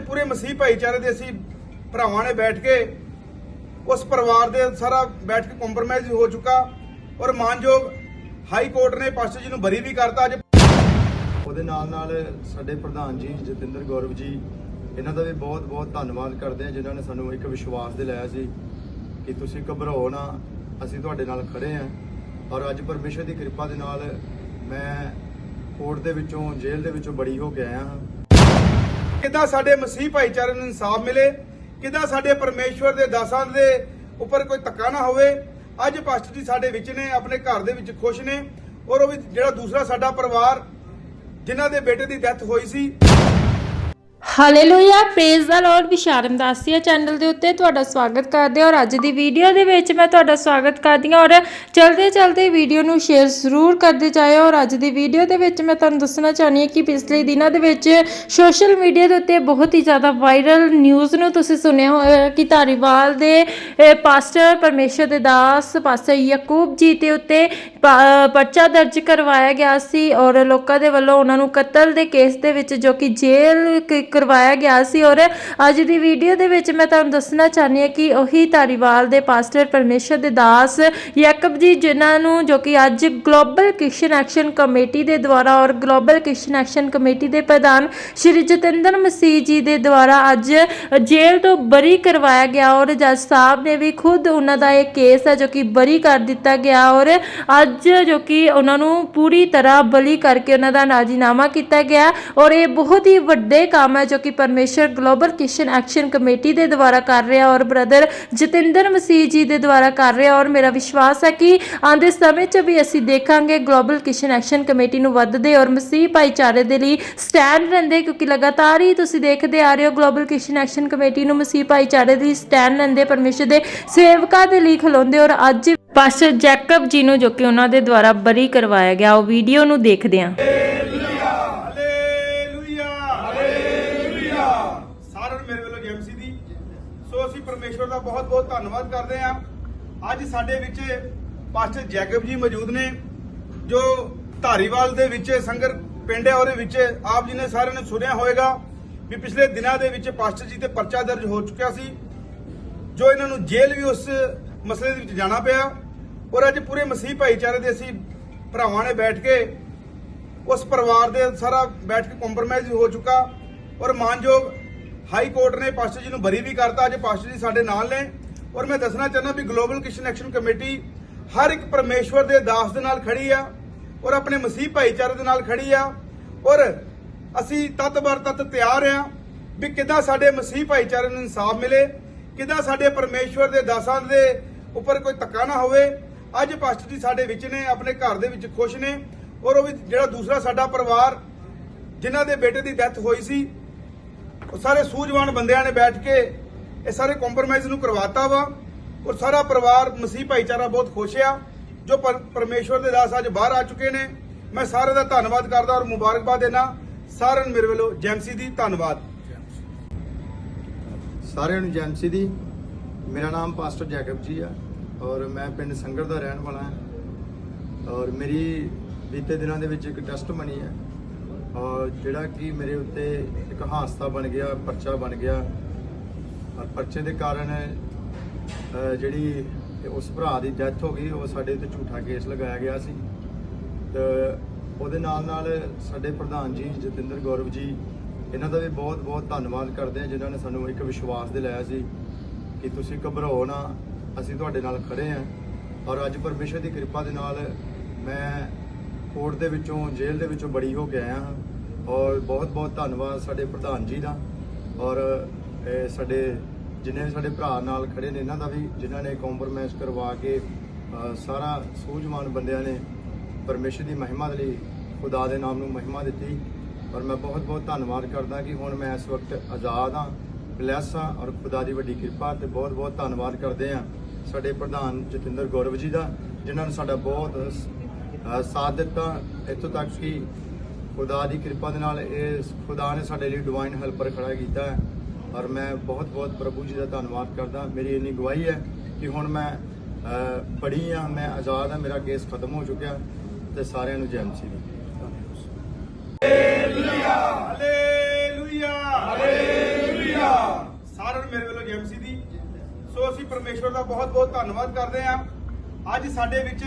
ਪੂਰੇ ਮਸੀਹ ਭਾਈਚਾਰੇ ਦੇ ਅਸੀਂ ਭਰਾਵਾਂ ਨੇ ਬੈਠ ਕੇ ਉਸ ਪਰਿਵਾਰ ਦੇ ਸਾਰਾ ਬੈਠ ਕੇ ਕੰਪਰਮਾਈਜ਼ ਹੋ ਚੁੱਕਾ ਔਰ ਮਾਨਯੋਗ ਹਾਈ ਕੋਰਟ ਨੇ ਪਾਸਟਰ ਜੀ ਨੂੰ ਬਰੀ ਵੀ ਕਰਤਾ ਅੱਜ। ਉਹਦੇ ਨਾਲ ਨਾਲ ਸਾਡੇ ਪ੍ਰਧਾਨ ਜੀ ਜਤਿੰਦਰ ਗੌਰਵ ਜੀ, ਇਹਨਾਂ ਦਾ ਵੀ ਬਹੁਤ ਬਹੁਤ ਧੰਨਵਾਦ ਕਰਦੇ ਹਾਂ ਜਿਨ੍ਹਾਂ ਨੇ ਸਾਨੂੰ ਇੱਕ ਵਿਸ਼ਵਾਸ ਦਿਲਾਇਆ ਸੀ ਕਿ ਤੁਸੀਂ ਘਬਰਾਓ ਨਾ, ਅਸੀਂ ਤੁਹਾਡੇ ਨਾਲ ਖੜੇ ਹਾਂ ਔਰ ਅੱਜ ਪਰਮੇਸ਼ਰ ਦੀ ਕਿਰਪਾ ਦੇ ਨਾਲ ਮੈਂ ਕੋਰਟ ਦੇ ਵਿੱਚੋਂ, ਜੇਲ੍ਹ ਦੇ ਵਿੱਚੋਂ ਬੜੀ ਹੋ ਕੇ ਆਇਆ ਹਾਂ। ਕਿੱਦਾਂ ਸਾਡੇ ਮਸੀਹ ਭਾਈਚਾਰੇ ਨੂੰ ਇਨਸਾਫ ਮਿਲੇ, ਕਿੱਦਾਂ ਸਾਡੇ ਪਰਮੇਸ਼ਵਰ ਦੇ ਦਾਸਾਂ ਦੇ ਉੱਪਰ ਕੋਈ ਧੱਕਾ ਨਾ ਹੋਵੇ, ਅੱਜ ਪਾਸਟਰ ਜੀ ਸਾਡੇ ਵਿੱਚ ਨੇ, ਆਪਣੇ ਘਰ ਦੇ ਵਿੱਚ ਖੁਸ਼ ਨੇ, ਔਰ ਉਹ ਵੀ ਜਿਹੜਾ ਦੂਸਰਾ ਸਾਡਾ ਪਰਿਵਾਰ, ਜਿਨ੍ਹਾਂ ਦੇ ਬੇਟੇ ਦੀ ਡੈਥ ਹੋਈ ਸੀ ਹਾਲੇਲੂਇਆ ਪ੍ਰੇਜ਼ ਦਾ ਲਾਰਡ ਵਿਸ਼ਾਰਮ ਦਾਸੀਆ ਚੈਨਲ ਦੇ ਉੱਤੇ ਤੁਹਾਡਾ ਸਵਾਗਤ ਕਰਦੇ ਹਾਂ ਔਰ ਅੱਜ ਦੀ ਵੀਡੀਓ ਦੇ ਵਿੱਚ ਮੈਂ ਤੁਹਾਡਾ ਸਵਾਗਤ ਕਰਦੀ ਹਾਂ ਔਰ ਚਲਦੇ ਚਲਦੇ ਵੀਡੀਓ ਨੂੰ ਸ਼ੇਅਰ ਜ਼ਰੂਰ ਕਰਦੇ ਜਾਇਓ ਔਰ ਅੱਜ ਦੀ ਵੀਡੀਓ ਦੇ ਵਿੱਚ ਮੈਂ ਤੁਹਾਨੂੰ ਦੱਸਣਾ ਚਾਹੁੰਦੀ ਹਾਂ ਕਿ ਪਿਛਲੇ ਦਿਨਾਂ ਦੇ ਵਿੱਚ ਸੋਸ਼ਲ ਮੀਡੀਆ ਦੇ ਉੱਤੇ ਬਹੁਤ ਹੀ ਜ਼ਿਆਦਾ ਵਾਇਰਲ ਨਿਊਜ਼ ਨੂੰ ਤੁਸੀਂ ਸੁਣਿਆ ਹੋਇਆ ਕਿ ਧਾਰੀਵਾਲ ਦੇ ਪਾਸਟਰ ਪਰਮੇਸ਼ਰ ਦੇ ਦਾਸ ਪਾਸਟਰ ਯਾਕੂਬ ਜੀ ਦੇ ਉੱਤੇ ਪਾ- ਪਰਚਾ ਦਰਜ ਕਰਵਾਇਆ ਗਿਆ ਸੀ ਔਰ ਲੋਕਾਂ ਦੇ ਵੱਲੋਂ ਉਹਨਾਂ ਨੂੰ ਕਤਲ ਦੇ ਕੇਸ ਦੇ ਵਿੱਚ ਜੋ ਕਿ ਜੇਲ੍ਹ ਕ- ਕਰਵਾਇਆ ਗਿਆ ਸੀ ਔਰ ਅੱਜ ਦੀ ਵੀਡੀਓ ਦੇ ਵਿੱਚ ਮੈਂ ਤੁਹਾਨੂੰ ਦੱਸਣਾ ਚਾਹੁੰਦੀ ਹਾਂ ਕਿ ਉਹੀ ਧਾਰੀਵਾਲ ਦੇ ਪਾਸਟਰ ਪਰਮੇਸ਼ਰ ਦੇ ਦਾਸ ਯਾਕਬ ਜੀ, ਜਿਨ੍ਹਾਂ ਨੂੰ ਜੋ ਕਿ ਅੱਜ ਗਲੋਬਲ ਕ੍ਰਿਸ਼ਨ ਐਕਸ਼ਨ ਕਮੇਟੀ ਦੇ ਦੁਆਰਾ ਔਰ ਗਲੋਬਲ ਕ੍ਰਿਸ਼ਨ ਐਕਸ਼ਨ ਕਮੇਟੀ ਦੇ ਪ੍ਰਧਾਨ ਸ਼੍ਰੀ ਜਤਿੰਦਰ ਮਸੀਹ ਜੀ ਦੇ ਦੁਆਰਾ ਅੱਜ ਜੇਲ੍ਹ ਤੋਂ ਬਰੀ ਕਰਵਾਇਆ ਗਿਆ ਔਰ ਜੱਜ ਸਾਹਿਬ ਨੇ ਵੀ ਖੁਦ ਉਹਨਾਂ ਦਾ ਇਹ ਕੇਸ ਹੈ ਜੋ ਕਿ ਬਰੀ ਕਰ ਦਿੱਤਾ ਗਿਆ ਔਰ ਅੱਜ ਜੋ ਕਿ ਉਹਨਾਂ ਨੂੰ ਪੂਰੀ ਤਰ੍ਹਾਂ ਬਲੀ ਕਰਕੇ ਉਹਨਾਂ ਦਾ ਰਾਜੀਨਾਮਾ ਕੀਤਾ ਗਿਆ ਔਰ ਇਹ ਬਹੁਤ ਹੀ ਵੱਡੇ ਕੰਮ ਹੈ ਜੋ ਕਿ ਪਰਮੇਸ਼ਰ ਗਲੋਬਲ ਕ੍ਰਿਸਚੀਅਨ ਐਕਸ਼ਨ ਕਮੇਟੀ ਦੇ ਦੁਆਰਾ ਕਰ ਰਿਹਾ ਔਰ ਬ੍ਰਦਰ ਜਤਿੰਦਰ ਮਸੀਹ ਜੀ ਦੇ ਦੁਆਰਾ ਕਰ ਰਿਹਾ ਔਰ ਮੇਰਾ ਵਿਸ਼ਵਾਸ ਹੈ ਕਿ ਆਉਂਦੇ ਸਮੇਂ 'ਚ ਵੀ ਅਸੀਂ ਦੇਖਾਂਗੇ ਗਲੋਬਲ ਕ੍ਰਿਸਚੀਅਨ ਐਕਸ਼ਨ ਕਮੇਟੀ ਨੂੰ ਵੱਧਦੇ ਔਰ ਮਸੀਹ ਭਾਈਚਾਰੇ ਦੇ ਲਈ ਸਟੈਂਡ ਰਹਿੰਦੇ ਕਿਉਂਕਿ ਲਗਾਤਾਰ ਹੀ ਤੁਸੀਂ ਦੇਖਦੇ ਆ ਰਹੇ ਹੋ ਗਲੋਬਲ ਕ੍ਰਿਸਚੀਅਨ ਐਕਸ਼ਨ ਕਮੇਟੀ ਨੂੰ ਮਸੀਹ ਭਾਈਚਾਰੇ ਦੀ ਸਟੈਂਡ ਲੈਂਦੇ ਪਰਮੇਸ਼ਰ ਦੇ ਸੇਵਕਾਂ ਦੇ ਲਈ ਖਲੋਂਦੇ ਔਰ ਅੱਜ ਪਾਸਟਰ ਜੈਕਬ ਜੀ ਨੂੰ ਜੋ ਕਿ ਉਹਨਾਂ ਦੇ ਦੁਆਰਾ ਬਰੀ ਕਰਵਾਇਆ ਗਿਆ, ਉਹ ਵੀਡੀਓ ਨੂੰ ਦੇਖਦੇ ਹਾਂ ਹਾਲੇਲੂਇਆ ਹਾਲੇਲੂਇਆ ਸਾਰਿਆਂ ਨੂੰ ਮੇਰੇ ਵੱਲੋਂ ਜੈਮਸੀ ਦੀ ਸੋ ਅਸੀਂ ਪਰਮੇਸ਼ਵਰ ਦਾ ਬਹੁਤ ਬਹੁਤ ਧੰਨਵਾਦ ਕਰਦੇ ਹਾਂ। ਅੱਜ ਸਾਡੇ ਵਿੱਚ ਪਾਸਟਰ ਜੈਕਬ ਜੀ ਮੌਜੂਦ ਨੇ, ਜੋ ਧਾਰੀਵਾਲ ਦੇ ਵਿੱਚ ਸੰਗਰ ਪਿੰਡ ਹੈ, ਉਹਦੇ ਵਿੱਚ ਆਪ ਜੀ ਨੇ ਸਾਰਿਆਂ ਨੇ ਸੁਣਿਆ ਹੋਵੇਗਾ ਵੀ ਪਿਛਲੇ ਦਿਨਾਂ ਦੇ ਵਿੱਚ ਪਾਸਟਰ ਜੀ ਤੇ ਪਰਚਾ ਦਰਜ ਹੋ ਚੁੱਕਿਆ ਸੀ, ਜੋ ਇਹਨਾਂ ਨੂੰ ਜੇਲ੍ਹ ਵੀ ਉਸ ਮਸਲੇ ਦੇ ਵਿੱਚ ਜਾਣਾ ਪਿਆ ਔਰ ਅੱਜ ਪੂਰੇ ਮਸੀਹ ਭਾਈਚਾਰੇ ਦੇ ਅਸੀਂ ਭਰਾਵਾਂ ਨੇ ਬੈਠ ਕੇ ਉਸ ਪਰਿਵਾਰ ਦੇ ਸਾਰਾ ਬੈਠ ਕੇ ਕੰਪਰਮਾਈਜ਼ ਹੋ ਚੁੱਕਾ ਔਰ ਮਾਨਯੋਗ ਹਾਈ ਕੋਰਟ ਨੇ ਪਾਸਟਰ ਜੀ ਨੂੰ ਬਰੀ ਵੀ ਕਰਤਾ, ਅੱਜ ਪਾਸਟਰ ਜੀ ਸਾਡੇ ਨਾਲ ਨੇ। ਔਰ ਮੈਂ ਦੱਸਣਾ ਚਾਹੁੰਦਾ ਵੀ ਗਲੋਬਲ ਕ੍ਰਿਸ਼ਨ ਐਕਸ਼ਨ ਕਮੇਟੀ ਹਰ ਇੱਕ ਪਰਮੇਸ਼ਵਰ ਦੇ ਦਾਸ ਦੇ ਨਾਲ ਖੜੀ ਆ, ਔਰ ਆਪਣੇ ਮਸੀਹ ਭਾਈਚਾਰੇ ਦੇ ਨਾਲ ਖੜੀ ਆ, ਔਰ ਅਸੀਂ ਤਤ ਬਰ ਤਤ ਤਿਆਰ ਆ ਵੀ ਕਿੱਦਾਂ ਸਾਡੇ ਮਸੀਹ ਭਾਈਚਾਰੇ ਨੂੰ ਇਨਸਾਫ ਮਿਲੇ, ਕਿੱਦਾਂ ਸਾਡੇ ਪਰਮੇਸ਼ਵਰ ਦੇ ਦਾਸਾਂ ਦੇ ਉੱਪਰ ਕੋਈ ਧੱਕਾ ਨਾ ਹੋਵੇ। ਅੱਜ ਪਾਸਟਰ ਜੀ ਸਾਡੇ ਵਿੱਚ ਨੇ, ਆਪਣੇ ਘਰ ਦੇ ਵਿੱਚ ਖੁਸ਼ ਨੇ, ਔਰ ਉਹ ਵੀ ਜਿਹੜਾ ਦੂਸਰਾ ਸਾਡਾ ਪਰਿਵਾਰ, ਜਿਨ੍ਹਾਂ ਦੇ ਬੇਟੇ ਦੀ ਡੈਥ ਹੋਈ ਸੀ ਉਹ ਸਾਰੇ ਸੂਝਵਾਨ ਬੰਦਿਆਂ ਨੇ ਬੈਠ ਕੇ ਇਹ ਸਾਰੇ ਕੰਪਰਮਾਈਜ਼ ਨੂੰ ਕਰਵਾਤਾ ਵਾ ਔਰ ਸਾਰਾ ਪਰਿਵਾਰ, ਮਸੀਹ ਭਾਈਚਾਰਾ ਬਹੁਤ ਖੁਸ਼ ਆ, ਜੋ ਪਰ- ਪਰਮੇਸ਼ਵਰ ਦੇ ਦਾਸ ਅੱਜ ਬਾਹਰ ਆ ਚੁੱਕੇ ਨੇ। ਮੈਂ ਸਾਰਿਆਂ ਦਾ ਧੰਨਵਾਦ ਕਰਦਾ ਔਰ ਮੁਬਾਰਕਬਾਦ ਦੇਣਾ। ਸਾਰਿਆਂ ਨੂੰ ਮੇਰੇ ਵੱਲੋਂ ਜੈਮਸੀ ਦੀ ਧੰਨਵਾਦ। ਸਾਰਿਆਂ ਨੂੰ ਜੈਮਸੀ ਦੀ। ਮੇਰਾ ਨਾਮ ਪਾਸਟਰ ਜੈਕਬ ਜੀ ਆ ਔਰ ਮੈਂ ਪਿੰਡ ਸੰਗਰ ਦਾ ਰਹਿਣ ਵਾਲਾ ਹਾਂ। ਔਰ ਮੇਰੀ ਬੀਤੇ ਦਿਨਾਂ ਦੇ ਵਿੱਚ ਇੱਕ ਟੈਸਟ ਬਣੀ ਹੈ। ਜਿਹੜਾ ਕਿ ਮੇਰੇ ਉੱਤੇ ਇੱਕ ਹਾਦਸਾ ਬਣ ਗਿਆ, ਪਰਚਾ ਬਣ ਗਿਆ। ਔਰ ਪਰਚੇ ਦੇ ਕਾਰਨ ਜਿਹੜੀ ਉਸ ਭਰਾ ਦੀ ਡੈਥ ਹੋ ਗਈ, ਉਹ ਸਾਡੇ ਉੱਤੇ ਝੂਠਾ ਕੇਸ ਲਗਾਇਆ ਗਿਆ ਸੀ। ਤੇ ਉਹਦੇ ਨਾਲ ਨਾਲ ਸਾਡੇ ਪ੍ਰਧਾਨ ਜੀ ਜਤਿੰਦਰ ਗੌਰਵ ਜੀ, ਇਹਨਾਂ ਦਾ ਵੀ ਬਹੁਤ ਬਹੁਤ ਧੰਨਵਾਦ ਕਰਦੇ ਹਾਂ ਜਿਨ੍ਹਾਂ ਨੇ ਸਾਨੂੰ ਇੱਕ ਵਿਸ਼ਵਾਸ ਦਿਲਾਇਆ ਸੀ ਕਿ ਤੁਸੀਂ ਘਬਰਾਓ ਨਾ, ਅਸੀਂ ਤੁਹਾਡੇ ਨਾਲ ਖੜੇ ਹਾਂ ਔਰ ਅੱਜ ਪਰਮੇਸ਼ਰ ਦੀ ਕਿਰਪਾ ਦੇ ਨਾਲ ਮੈਂ ਕੋਰਟ ਦੇ ਵਿੱਚੋਂ, ਜੇਲ੍ਹ ਦੇ ਵਿੱਚੋਂ ਬੜੀ ਹੋ ਕੇ ਆਇਆ ਹਾਂ। ਔਰ ਬਹੁਤ ਬਹੁਤ ਧੰਨਵਾਦ ਸਾਡੇ ਪ੍ਰਧਾਨ ਜੀ ਦਾ। ਔਰ ਸਾਡੇ, ਜਿੰਨੇ ਵੀ ਸਾਡੇ ਭਰਾ ਨਾਲ ਖੜੇ ਨੇ, ਇਹਨਾਂ ਦਾ ਵੀ, ਜਿਨ੍ਹਾਂ ਨੇ ਕੰਪਰਮਾਈਜ਼ ਕਰਵਾ ਕੇ ਸਾਰਾ ਸੂਝਵਾਨ ਬੰਦਿਆਂ ਨੇ ਪਰਮੇਸ਼ਰ ਦੀ ਮਹਿਮਾ ਦੇ ਲਈ ਖੁਦਾ ਦੇ ਨਾਮ ਨੂੰ ਮਹਿਮਾ ਦਿੱਤੀ। ਔਰ ਮੈਂ ਬਹੁਤ ਬਹੁਤ ਧੰਨਵਾਦ ਕਰਦਾ ਕਿ ਹੁਣ ਮੈਂ ਇਸ ਵਕਤ ਆਜ਼ਾਦ ਹਾਂ ਬਲੈਸ ਹਾਂ ਔਰ ਖੁਦਾ ਦੀ ਵੱਡੀ ਕਿਰਪਾ ਤੇ ਬਹੁਤ ਬਹੁਤ ਧੰਨਵਾਦ ਕਰਦੇ ਹਾਂ ਸਾਡੇ ਪ੍ਰਧਾਨ ਜਤਿੰਦਰ ਗੌਰਵ ਜੀ ਦਾ, ਜਿਨ੍ਹਾਂ ਨੇ ਸਾਡਾ ਬਹੁਤ ਸਾਥ ਦਿੱਤਾ। ਇੱਥੋਂ ਤੱਕ ਕਿ ਖੁਦਾ ਦੀ ਕਿਰਪਾ ਦੇ ਨਾਲ ਇਹ ਖੁਦਾ ਨੇ ਸਾਡੇ ਲਈ ਡਿਵਾਈਨ ਹੈਲਪਰ ਖੜਾ ਕੀਤਾ ਹੈ। ਔਰ ਮੈਂ ਬਹੁਤ ਬਹੁਤ ਪ੍ਰਭੂ ਜੀ ਦਾ ਧੰਨਵਾਦ ਕਰਦਾ। ਮੇਰੀ ਇੰਨੀ ਗਵਾਹੀ ਹੈ ਕਿ ਹੁਣ ਮੈਂ ਪੜੀ ਆ ਮੈਂ ਆਜ਼ਾਦ ਆ ਮੇਰਾ ਕੇਸ ਖਤਮ ਹੋ ਚੁੱਕਿਆ ਤੇ ਸਾਰਿਆਂ ਨੂੰ ਜੈ ਮਸੀਹ। ਦੀ ਸਾਰਿਆਂ ਨੂੰ ਮੇਰੇ ਵੱਲੋਂ ਜੈ ਮਸੀਹ ਦੀ। ਸੋ ਅਸੀਂ ਪਰਮੇਸ਼ਵਰ ਦਾ ਬਹੁਤ ਬਹੁਤ ਧੰਨਵਾਦ ਕਰਦੇ ਆ ਅੱਜ ਸਾਡੇ ਵਿੱਚ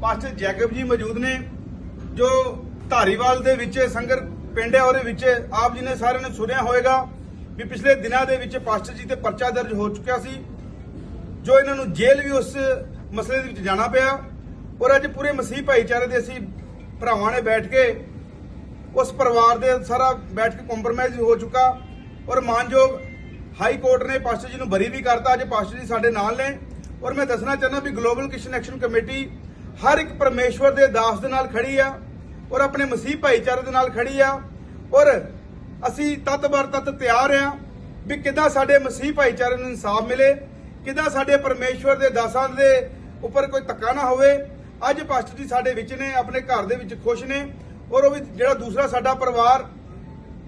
ਪਾਸਟਰ ਜੈਕਬ ਜੀ ਮੌਜੂਦ ਨੇ, ਜੋ ਧਾਰੀਵਾਲ ਦੇ ਵਿੱਚ ਸੰਗਰ ਪਿੰਡ ਹੈ, ਉਹਦੇ ਵਿੱਚ ਆਪ ਜੀ ਨੇ ਸਾਰਿਆਂ ਨੇ ਸੁਣਿਆ ਹੋਵੇਗਾ ਵੀ ਪਿਛਲੇ ਦਿਨਾਂ ਦੇ ਵਿੱਚ ਪਾਸਟਰ ਜੀ ਤੇ ਪਰਚਾ ਦਰਜ ਹੋ ਚੁੱਕਿਆ ਸੀ, ਜੋ ਇਹਨਾਂ ਨੂੰ ਜੇਲ੍ਹ ਵੀ ਉਸ ਮਸਲੇ ਦੇ ਵਿੱਚ ਜਾਣਾ ਪਿਆ ਔਰ ਅੱਜ ਪੂਰੇ ਮਸੀਹ ਭਾਈਚਾਰੇ ਦੇ ਅਸੀਂ ਭਰਾਵਾਂ ਨੇ ਬੈਠ ਕੇ ਉਸ ਪਰਿਵਾਰ ਦੇ ਸਾਰਾ ਬੈਠ ਕੇ ਕੰਪਰਮਾਈਜ਼ ਹੋ ਚੁੱਕਾ ਔਰ ਮਾਨਯੋਗ ਹਾਈ ਕੋਰਟ ਨੇ ਪਾਸਟਰ ਜੀ ਨੂੰ ਬਰੀ ਵੀ ਕਰਤਾ, ਅੱਜ ਪਾਸਟਰ ਜੀ ਸਾਡੇ ਨਾਲ ਨੇ ਔਰ ਮੈਂ ਦੱਸਣਾ ਚਾਹੁੰਦਾ ਵੀ ਗਲੋਬਲ ਕ੍ਰਿਸ਼ਨ ਐਕਸ਼ਨ ਕਮੇਟੀ ਹਰ ਇੱਕ ਪਰਮੇਸ਼ਵਰ ਦੇ ਦਾਸ ਦੇ ਨਾਲ ਖੜੀ ਆ, ਔਰ ਆਪਣੇ ਮਸੀਹ ਭਾਈਚਾਰੇ ਦੇ ਨਾਲ ਖੜੀ ਆ, ਔਰ ਅਸੀਂ ਤਤ ਬਰ ਤਤ ਤਿਆਰ ਆ ਵੀ ਕਿੱਦਾਂ ਸਾਡੇ ਮਸੀਹ ਭਾਈਚਾਰੇ ਨੂੰ ਇਨਸਾਫ ਮਿਲੇ, ਕਿੱਦਾਂ ਸਾਡੇ ਪਰਮੇਸ਼ਵਰ ਦੇ ਦਾਸਾਂ ਦੇ ਉੱਪਰ ਕੋਈ ਧੱਕਾ ਨਾ ਹੋਵੇ। ਅੱਜ ਪਾਸਟਰ ਜੀ ਸਾਡੇ ਵਿੱਚ ਨੇ, ਆਪਣੇ ਘਰ ਦੇ ਵਿੱਚ ਖੁਸ਼ ਨੇ, ਔਰ ਉਹ ਵੀ ਜਿਹੜਾ ਦੂਸਰਾ ਸਾਡਾ ਪਰਿਵਾਰ,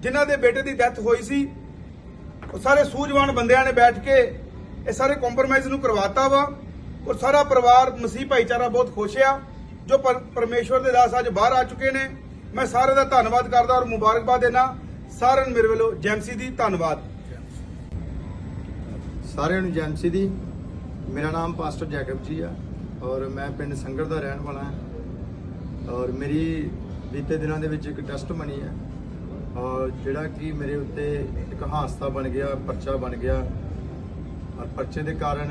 ਜਿਨ੍ਹਾਂ ਦੇ ਬੇਟੇ ਦੀ ਡੈਥ ਹੋਈ ਸੀ, ਉਹ ਸਾਰੇ ਸੂਝਵਾਨ ਬੰਦਿਆਂ ਨੇ ਬੈਠ ਕੇ ਇਹ ਸਾਰੇ ਕੰਪਰੋਮਾਈਜ਼ ਨੂੰ ਕਰਵਾਤਾ ਵਾ। ਔਰ ਸਾਰਾ ਪਰਿਵਾਰ, ਮਸੀਹ ਭਾਈਚਾਰਾ ਬਹੁਤ ਖੁਸ਼ ਆ, ਜੋ ਪਰਮੇਸ਼ਵਰ ਦੇ ਦਾਸ ਅੱਜ ਬਾਹਰ ਆ ਚੁੱਕੇ ਨੇ। ਮੈਂ ਸਾਰਿਆਂ ਦਾ ਧੰਨਵਾਦ ਕਰਦਾ ਔਰ ਮੁਬਾਰਕਬਾਦ ਦੇਣਾ। ਸਾਰਿਆਂ ਨੂੰ ਮੇਰੇ ਵੱਲੋਂ ਜੈਮਸੀ ਦੀ ਧੰਨਵਾਦ। ਸਾਰਿਆਂ ਨੂੰ ਜੈਮਸੀ ਦੀ। ਮੇਰਾ ਨਾਮ ਪਾਸਟਰ ਜੈਕਬ ਜੀ ਆ ਔਰ ਮੈਂ ਪਿੰਡ ਸੰਗਰ ਦਾ ਰਹਿਣ ਵਾਲਾ ਹਾਂ। ਔਰ ਮੇਰੀ ਬੀਤੇ ਦਿਨਾਂ ਦੇ ਵਿੱਚ ਇੱਕ ਟੈਸਟ ਬਣੀ ਹੈ। ਔਰ ਜਿਹੜਾ ਕਿ ਮੇਰੇ ਉੱਤੇ ਇੱਕ ਹਾਦਸਾ ਬਣ ਗਿਆ, ਪਰਚਾ ਬਣ ਗਿਆ। ਔਰ ਪਰਚੇ ਦੇ ਕਾਰਨ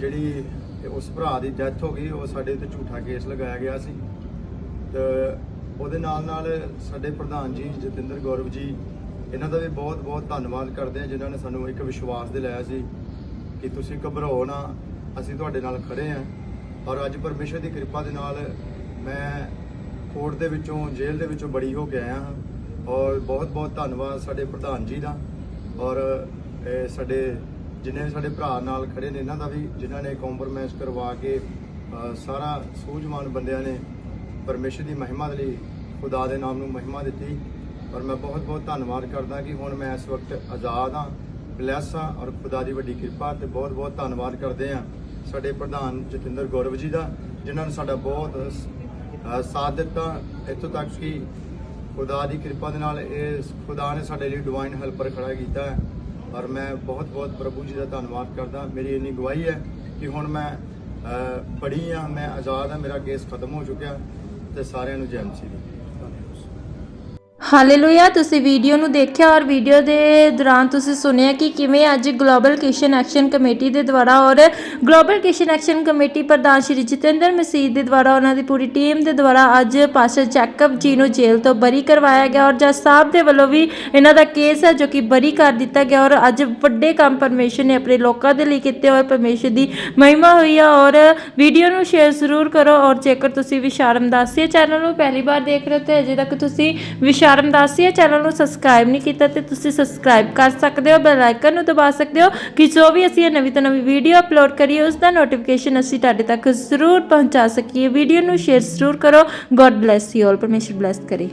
ਜਿਹੜੀ ਉਸ ਭਰਾ ਦੀ ਡੈਥ ਹੋ ਗਈ, ਉਹ ਸਾਡੇ ਉੱਤੇ ਝੂਠਾ ਕੇਸ ਲਗਾਇਆ ਗਿਆ ਸੀ। ਤੇ ਉਹਦੇ ਨਾਲ ਨਾਲ ਸਾਡੇ ਪ੍ਰਧਾਨ ਜੀ ਜਤਿੰਦਰ ਗੌਰਵ ਜੀ, ਇਹਨਾਂ ਦਾ ਵੀ ਬਹੁਤ ਬਹੁਤ ਧੰਨਵਾਦ ਕਰਦੇ ਹਾਂ ਜਿਨ੍ਹਾਂ ਨੇ ਸਾਨੂੰ ਇੱਕ ਵਿਸ਼ਵਾਸ ਦਿਲਾਇਆ ਸੀ ਕਿ ਤੁਸੀਂ ਘਬਰਾਓ ਨਾ, ਅਸੀਂ ਤੁਹਾਡੇ ਨਾਲ ਖੜੇ ਹਾਂ ਔਰ ਅੱਜ ਪਰਮੇਸ਼ਰ ਦੀ ਕਿਰਪਾ ਦੇ ਨਾਲ ਮੈਂ ਕੋਰਟ ਦੇ ਵਿੱਚੋਂ, ਜੇਲ੍ਹ ਦੇ ਵਿੱਚੋਂ ਬੜੀ ਹੋ ਕੇ ਆਇਆ ਹਾਂ। ਔਰ ਬਹੁਤ ਬਹੁਤ ਧੰਨਵਾਦ ਸਾਡੇ ਪ੍ਰਧਾਨ ਜੀ ਦਾ। ਔਰ ਸਾਡੇ ਜਿੰਨੇ ਵੀ ਸਾਡੇ ਭਰਾ ਨਾਲ ਖੜੇ ਨੇ, ਇਹਨਾਂ ਦਾ ਵੀ, ਜਿਨ੍ਹਾਂ ਨੇ ਕੰਪਰਮਾਈਜ਼ ਕਰਵਾ ਕੇ ਸਾਰਾ ਸੂਝਵਾਨ ਬੰਦਿਆਂ ਨੇ ਪਰਮੇਸ਼ਰ ਦੀ ਮਹਿਮਾ ਦੇ ਲਈ ਖੁਦਾ ਦੇ ਨਾਮ ਨੂੰ ਮਹਿਮਾ ਦਿੱਤੀ। ਔਰ ਮੈਂ ਬਹੁਤ ਬਹੁਤ ਧੰਨਵਾਦ ਕਰਦਾ ਕਿ ਹੁਣ ਮੈਂ ਇਸ ਵਕਤ ਆਜ਼ਾਦ ਹਾਂ ਬਲੈਸ ਹਾਂ ਔਰ ਖੁਦਾ ਦੀ ਵੱਡੀ ਕਿਰਪਾ ਤੇ ਬਹੁਤ ਬਹੁਤ ਧੰਨਵਾਦ ਕਰਦੇ ਹਾਂ ਸਾਡੇ ਪ੍ਰਧਾਨ ਜਤਿੰਦਰ ਗੌਰਵ ਜੀ ਦਾ, ਜਿਨ੍ਹਾਂ ਨੇ ਸਾਡਾ ਬਹੁਤ ਸਾਥ ਦਿੱਤਾ। ਇੱਥੋਂ ਤੱਕ ਕਿ ਖੁਦਾ ਦੀ ਕਿਰਪਾ ਦੇ ਨਾਲ ਇਹ ਖੁਦਾ ਨੇ ਸਾਡੇ ਲਈ ਡਿਵਾਈਨ ਹੈਲਪਰ ਖੜਾ ਕੀਤਾ ਹੈ। ਔਰ ਮੈਂ ਬਹੁਤ ਬਹੁਤ ਪ੍ਰਭੂ ਜੀ ਦਾ ਧੰਨਵਾਦ ਕਰਦਾ। ਮੇਰੀ ਇੰਨੀ ਗਵਾਹੀ ਹੈ ਕਿ ਹੁਣ ਮੈਂ ਅ, ਬੜੀ ਹਾਂ ਮੈਂ ਆਜ਼ਾਦ ਹਾਂ ਮੇਰਾ ਕੇਸ ਖਤਮ ਹੋ ਚੁੱਕਿਆ ਤੇ ਸਾਰਿਆਂ ਨੂੰ ਜੈ ਮਸੀਹ ਦੀ ਹਾਲੇਲੂਇਆ ਤੁਸੀਂ ਵੀਡੀਓ ਨੂੰ ਦੇਖਿਆ ਔਰ ਵੀਡੀਓ ਦੇ ਦੌਰਾਨ ਤੁਸੀਂ ਸੁਣਿਆ ਕਿ ਕਿਵੇਂ ਅੱਜ ਗਲੋਬਲ ਕਿਸ਼ਨ ਐਕਸ਼ਨ ਕਮੇਟੀ ਦੇ ਦੁਆਰਾ ਔਰ ਗਲੋਬਲ ਕਿਸ਼ਨ ਐਕਸ਼ਨ ਕਮੇਟੀ ਪ੍ਰਧਾਨ ਸ਼੍ਰੀ ਜਤਿੰਦਰ ਮਸੀਹ ਦੇ ਦੁਆਰਾ ਉਹਨਾਂ ਦੀ ਪੂਰੀ ਟੀਮ ਦੇ ਦੁਆਰਾ ਅੱਜ ਪਾਸਟਰ ਜੈਕਬ ਜੀ ਨੂੰ ਜੇਲ੍ਹ ਤੋਂ ਬਰੀ ਕਰਵਾਇਆ ਗਿਆ ਔਰ ਜੱਜ ਸਾਹਿਬ ਦੇ ਵੱਲੋਂ ਵੀ ਇਹਨਾਂ ਦਾ ਕੇਸ ਹੈ ਜੋ ਕਿ ਬਰੀ ਕਰ ਦਿੱਤਾ ਗਿਆ ਔਰ ਅੱਜ ਵੱਡੇ ਕੰਮ ਪਰਮੇਸ਼ਰ ਨੇ ਆਪਣੇ ਲੋਕਾਂ ਦੇ ਲਈ ਕੀਤੇ ਔਰ ਪਰਮੇਸ਼ਰ ਦੀ ਮਹਿਮਾ ਹੋਈ ਹੈ ਔਰ ਵੀਡੀਓ ਨੂੰ ਸ਼ੇਅਰ ਜ਼ਰੂਰ ਕਰੋ ਔਰ ਜੇਕਰ ਤੁਸੀਂ ਵਿਸ਼ਾਰਮ ਦਾਸੀਆ ਚੈਨਲ ਨੂੰ ਪਹਿਲੀ ਵਾਰ ਦੇਖ ਰਹੇ ਹੋ ਤੇ ਅਜੇ ਤੱਕ ਤੁਸੀਂ ਵਿਸ਼ਾਰਮ ਦਾਸੀਆ ਚੈਨਲ ਨੂੰ ਸਬਸਕ੍ਰਾਈਬ ਨਹੀਂ ਕੀਤਾ ਤੇ ਤੁਸੀਂ ਸਬਸਕ੍ਰਾਈਬ ਕਰ ਸਕਦੇ ਹੋ ਬੈਲ ਆਈਕਨ ਨੂੰ ਦਬਾ ਸਕਦੇ ਹੋ ਕਿ ਜੋ ਵੀ ਅਸੀਂ ਇਹ ਨਵੀਂ ਤੋਂ ਨਵੀਂ ਵੀਡੀਓ ਅਪਲੋਡ ਕਰੀਏ ਉਸ ਦਾ ਨੋਟੀਫਿਕੇਸ਼ਨ ਅਸੀਂ ਤੁਹਾਡੇ ਤੱਕ ਜ਼ਰੂਰ ਪਹੁੰਚਾ ਸਕੀਏ। ਵੀਡੀਓ ਨੂੰ ਸ਼ੇਅਰ ਜ਼ਰੂਰ ਕਰੋ। ਗੋਡ ਬlesਸ ਯੂ ਆਲ ਪਰਮੇਸ਼ਰ ਬlesਸ ਕਰੇ।